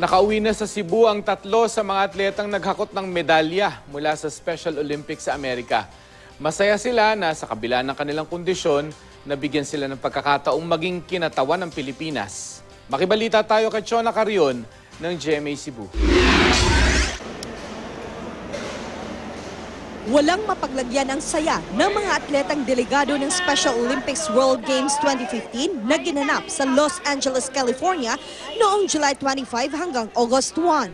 Nakauwi na sa Cebu ang tatlo sa mga atletang naghakot ng medalya mula sa Special Olympics sa Amerika. Masaya sila na sa kabila ng kanilang kondisyon, nabigyan sila ng pagkakataong maging kinatawan ng Pilipinas. Makibalita tayo kay Chona Carion ng GMA Cebu. Walang mapaglagyan ang saya ng mga atletang delegado ng Special Olympics World Games 2015 na ginanap sa Los Angeles, California noong July 25 hanggang August 1.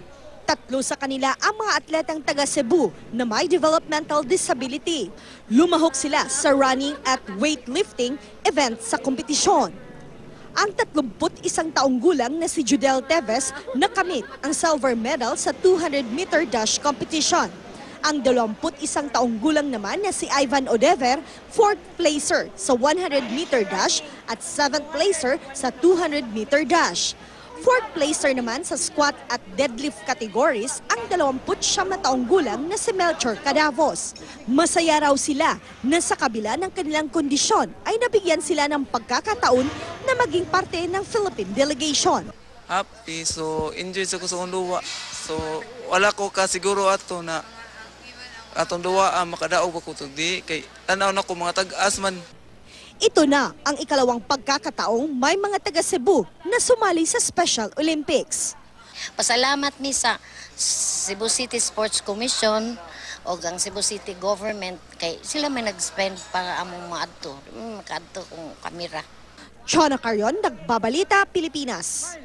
Tatlo sa kanila ang mga atletang taga Cebu na may developmental disability. Lumahok sila sa running at weightlifting event sa kompetisyon. Ang 31 taong gulang na si Judel Teves nakamit ang silver medal sa 200-meter dash competition. Ang 21 taong gulang naman na si Ivan Odever, 4th placer sa 100-meter dash at 7th placer sa 200-meter dash. 4th placer naman sa squat at deadlift categories ang 29 na taong gulang na si Melchor Cadavos. Masaya raw sila na sa kabila ng kanilang kondisyon ay nabigyan sila ng pagkakataon na maging parte ng Philippine delegation. happy so enjoy sa akong duwa so wala ko ka siguro ato na atong duwa ah, makadaog ako to di kay tanaw na ko mga tag-as man Ito na ang ikalawang pagkakataong may mga taga Cebu na sumali sa Special Olympics. Pasalamat mi sa Cebu City Sports Commission o ang Cebu City Government kay sila may nag-spend para among maadto. Mm, Makaadto kong kamera. Chona Carion, Nagbabalita, Pilipinas.